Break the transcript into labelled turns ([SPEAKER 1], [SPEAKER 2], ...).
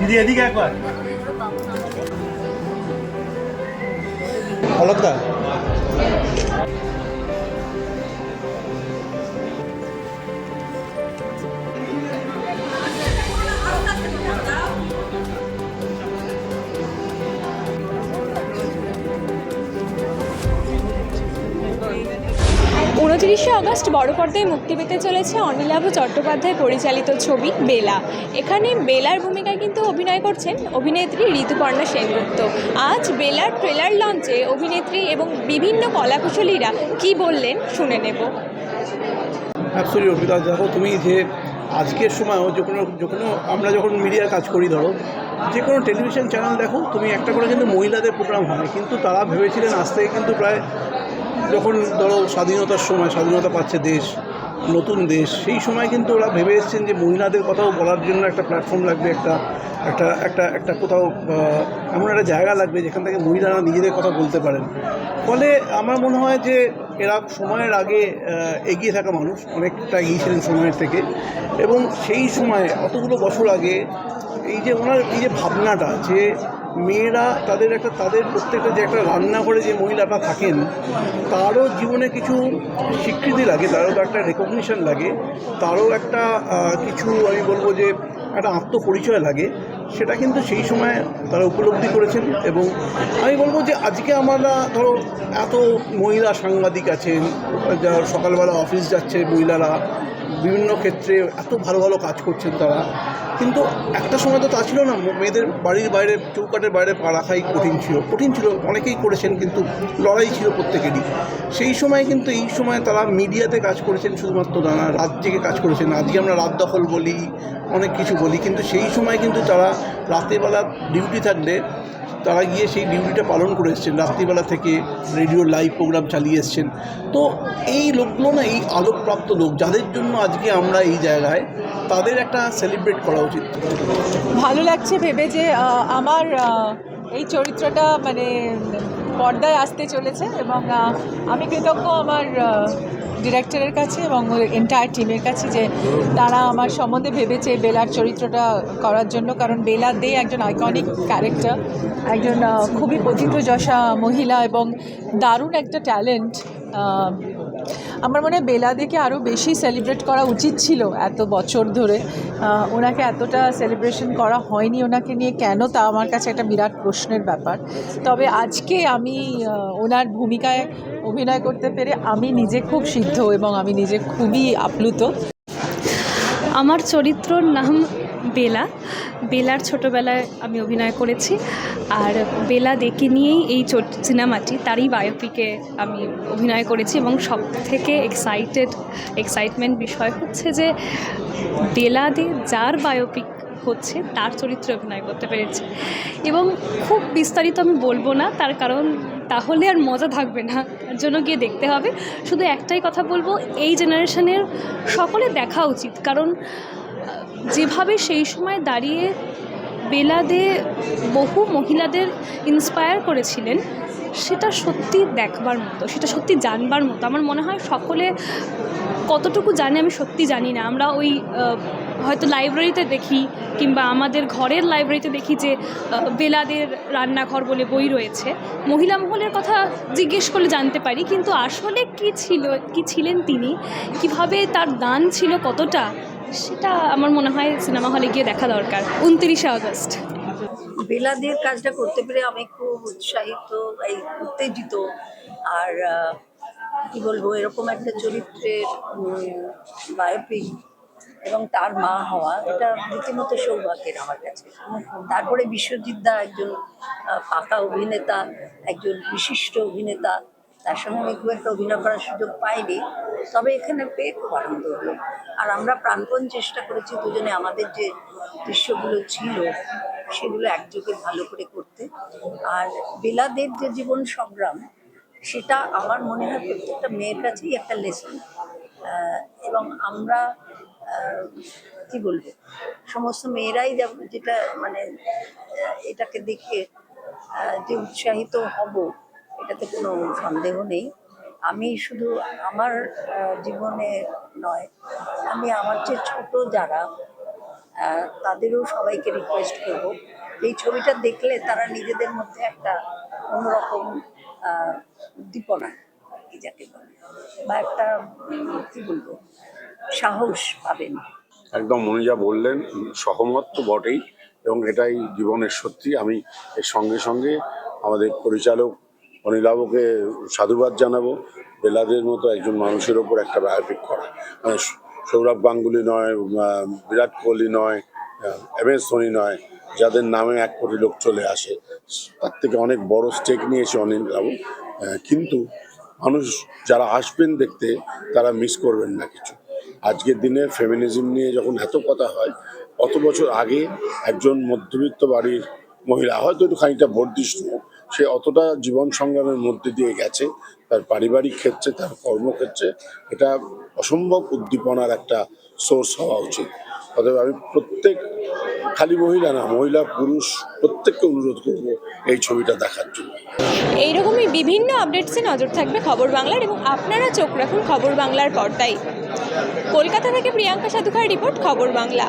[SPEAKER 1] দিদি এদিকে একবার। অলকদা
[SPEAKER 2] উনত্রিশে আগস্ট বড় পর্দায় মুক্তি পেতে চলেছে অনিলাভ চট্টোপাধ্যায় পরিচালিত ছবি বেলা। এখানে বেলার ভূমিকায় কিন্তু অভিনয় করছেন অভিনেত্রী ঋতুপর্ণা সেনগুপ্ত। আজ বেলার ট্রেলার লঞ্চে অভিনেত্রী এবং বিভিন্ন কলাকুশলীরা কি বললেন শুনে নেব।
[SPEAKER 3] অ্যাকচুয়ালি দেখো, তুমি যে আজকের সময়ও যে কোনো যে কোনো, আমরা যখন মিডিয়ার কাজ করি, ধরো, যে কোনো টেলিভিশন চ্যানেল দেখো, তুমি একটা করে কিন্তু মহিলাদের প্রোগ্রাম হয়, কিন্তু তারা ভেবেছিলেন আজ থেকে কিন্তু প্রায় যখন ধরো স্বাধীনতার সময় স্বাধীনতা পাচ্ছে দেশ, নতুন দেশ, সেই সময় কিন্তু ওরা ভেবে এসেছেন যে মহিলাদের কথাও বলার জন্য একটা প্ল্যাটফর্ম লাগবে, একটা একটা একটা একটা কোথাও এমন একটা জায়গা লাগবে যেখান থেকে মহিলারা নিজেদের কথা বলতে পারেন। ফলে আমার মনে হয় যে এরা সময়ের আগে এগিয়ে থাকা মানুষ, অনেকটা এগিয়ে ছিলেন সময়ের থেকে। এবং সেই সময়ে অতগুলো বছর আগে এই যে ওনার এই যে ভাবনাটা যে মেয়েরা তাদের একটা, তাদের প্রত্যেকটা যে একটা রান্নাঘরে যে মহিলাটা থাকেন, তারও জীবনে কিছু স্বীকৃতি লাগে, তারও একটা রেকগনিশন লাগে, তারও একটা কিছু আমি বলব যে একটা আত্মপরিচয় লাগে, সেটা কিন্তু সেই সময় তারা উপলব্ধি করেছেন এবং আমি বলব যে আজকে আমরা ধরো এত মহিলা সাংবাদিক আছেন যারা সকালবেলা অফিস যাচ্ছে মহিলারা, বিভিন্ন ক্ষেত্রে এত ভালো ভালো কাজ করছেন তারা কিন্তু একটা সময় তো তা ছিল না, মেয়েদের বাড়ির বাইরে, চৌকাটের বাইরে পা রাখাই কঠিন ছিল কঠিন ছিল, অনেকেই করেছেন কিন্তু লড়াই ছিল প্রত্যেকেরই। সেই সময় কিন্তু এই সময় তারা মিডিয়াতে কাজ করেছেন শুধুমাত্র দানা রাত জেগে কাজ করেছেন, আজকে আমরা রাত দখল বলি, অনেক কিছু বলি, কিন্তু সেই সময় কিন্তু তারা রাতেবেলা ডিউটি থাকলে তারা গিয়ে সেই ডিউটিটা পালন করে এসছেন। রাত্রিবেলা থেকে রেডিও লাইভ প্রোগ্রাম চালিয়ে এসছেন। তো এই লোকগুলো না, এই আলোকপ্রাপ্ত লোক, যাদের জন্য আজকে আমরা এই জায়গায়, তাদের একটা সেলিব্রেট করা উচিত।
[SPEAKER 4] ভালো লাগছে ভেবে যে আমার এই চরিত্রটা মানে পর্দায় আসতে চলেছে এবং আমি কৃতজ্ঞ আমার ডিরেক্টরের কাছে এবং এন্টায়ার টিমের কাছে যে তারা আমার সম্বন্ধে ভেবেছে বেলার চরিত্রটা করার জন্য। কারণ বেলা দে একজন আইকনিক ক্যারেক্টার একজন খুবই প্রথিতযশা মহিলা এবং দারুণ একটা ট্যালেন্ট আমার মনে হয় বেলাদিকে আরও বেশি সেলিব্রেট করা উচিত ছিল এত বছর ধরে। ওনাকে এতটা সেলিব্রেশন করা হয়নি ওনাকে নিয়ে। কেন? তা আমার কাছে একটা বিরাট প্রশ্নের ব্যাপার। তবে আজকে আমি ওনার ভূমিকায় অভিনয় করতে পেরে আমি নিজে খুব সিদ্ধ এবং আমি নিজে খুবই আপ্লুত।
[SPEAKER 2] আমার চরিত্রর নাম বেলা। বেলার ছোটোবেলায় আমি অভিনয় করেছি আর বেলা দেখে নিয়েই এই সিনেমাটি, তারই বায়োপিকে আমি অভিনয় করেছি এবং সব থেকে এক্সাইটেড এক্সাইটমেন্ট বিষয় হচ্ছে যে বেলা দে যার বায়োপিক হচ্ছে, তার চরিত্রে অভিনয় করতে পেরেছি। এবং খুব বিস্তারিত আমি বলব না, তার কারণ তাহলে আর মজা থাকবে না। তার জন্য গিয়ে দেখতে হবে। শুধু একটাই কথা বলব, এই জেনারেশনের সকলে দেখা উচিত। কারণ যেভাবে সেই সময় দাঁড়িয়ে বেলাদে বহু মহিলাদের ইন্সপায়ার করেছিলেন, সেটা সত্যি দেখবার মতো, সেটা সত্যি জানবার মতো। আমার মনে হয় সকলে কতটুকু জানে আমি সত্যি জানি না। আমরা ওই হয়তো লাইব্রেরিতে দেখি কিংবা আমাদের ঘরের লাইব্রেরিতে দেখি যে বেলাদের রান্নাঘর বলে বই রয়েছে। মহিলা মহলের কথা জিজ্ঞেস করলে জানতে পারি, কিন্তু আসলে কি ছিল, কি ছিলেন তিনি? কীভাবে তার দান ছিল কতটা? সেটা আমার মনে হয় সিনেমা হলে গিয়ে দেখা দরকার। উনত্রিশে আগস্ট।
[SPEAKER 5] বেলাদের কাজটা করতে পেরে আমি খুব উৎসাহিত উত্তেজিত। আর কি বলব, এরকম একটা চরিত্রের বায়োপিক এবং তার মা হওয়া, এটা রীতিমতো সৌভাগ্যের আমার কাছে। তারপরে বিশ্বজিৎ দা একজন পাকা অভিনেতা, একজন বিশিষ্ট অভিনেতা, তার সঙ্গে আমি খুব একটা অভিনয় করার সুযোগ পাইনি, তবে এখানে পেয়ে খুব আনন্দ হলো। আর আমরা প্রাণপণ চেষ্টা করেছি দুজনে আমাদের যে দৃশ্যগুলো ছিল, সেগুলো একযোগে ভালো করে করতে। আর বেলাদের যে জীবন সংগ্রাম সেটা আমার মনে হয় প্রত্যেকটা মেয়ের কাছেই একটা লেসন এবং আমরা কি বলব? সমস্ত মেয়েরাই যেটা মানে এটাকে দেখে যে উৎসাহিত হব, এটাতে কোনো সন্দেহ নেই। আমি শুধু আমার জীবনে নয়, আমি আমার যে ছোট যারা তাদেরও সবাইকে রিকোয়েস্ট করব। এই ছবিটা দেখলে তারা নিজেদের মধ্যে একটা অন্যরকম উদ্দীপনা যাকে বলে। বা একটা, কি বলব, সাহস পাবেন।
[SPEAKER 1] একদম উনি যা বললেন, সহমত তো বটেই এবং এটাই জীবনের সত্যি। আমি এর সঙ্গে সঙ্গে আমাদের পরিচালক অনিলাবকে সাধুবাদ জানাব, বেলাদের মতো একজন মানুষের ওপর একটা বায়োপিক করা। মানে সৌরভ গাঙ্গুলি নয় বিরাট কোহলি নয় এম এস ধোনি নয়, যাদের নামে এক কোটি লোক চলে আসে, তার থেকে অনেক বড় স্টেক নিয়েছে অনিল বাবু কিন্তু মানুষ যারা আসবেন দেখতে, তারা মিস করবেন না কিছু। আজকের দিনে ফেমিনিজম নিয়ে যখন এত কথা হয়, অত বছর আগে একজন মধ্যবিত্ত বাড়ির মহিলা, হয়তো একটু খানিকটা বর্ধিষ্ণু, সে অতটা জীবন সংগ্রামের মধ্যে দিয়ে গেছে, তার পারিবারিক ক্ষেত্রে, তার কর্মক্ষেত্রে, এটা অসম্ভব উদ্দীপনার একটা সোর্স হওয়া উচিত। অতএব আমি প্রত্যেক খালি মহিলা না মহিলা, পুরুষ, প্রত্যেককে অনুরোধ করব এই ছবিটা দেখার জন্য।
[SPEAKER 6] এইরকমই বিভিন্ন আপডেটসে নজর থাকবে খবর বাংলার এবং আপনারা চোখ রাখুন খবর বাংলার পর্দায়। কলকাতা থেকে প্রিয়াঙ্কা সাধুখার রিপোর্ট খবর বাংলা।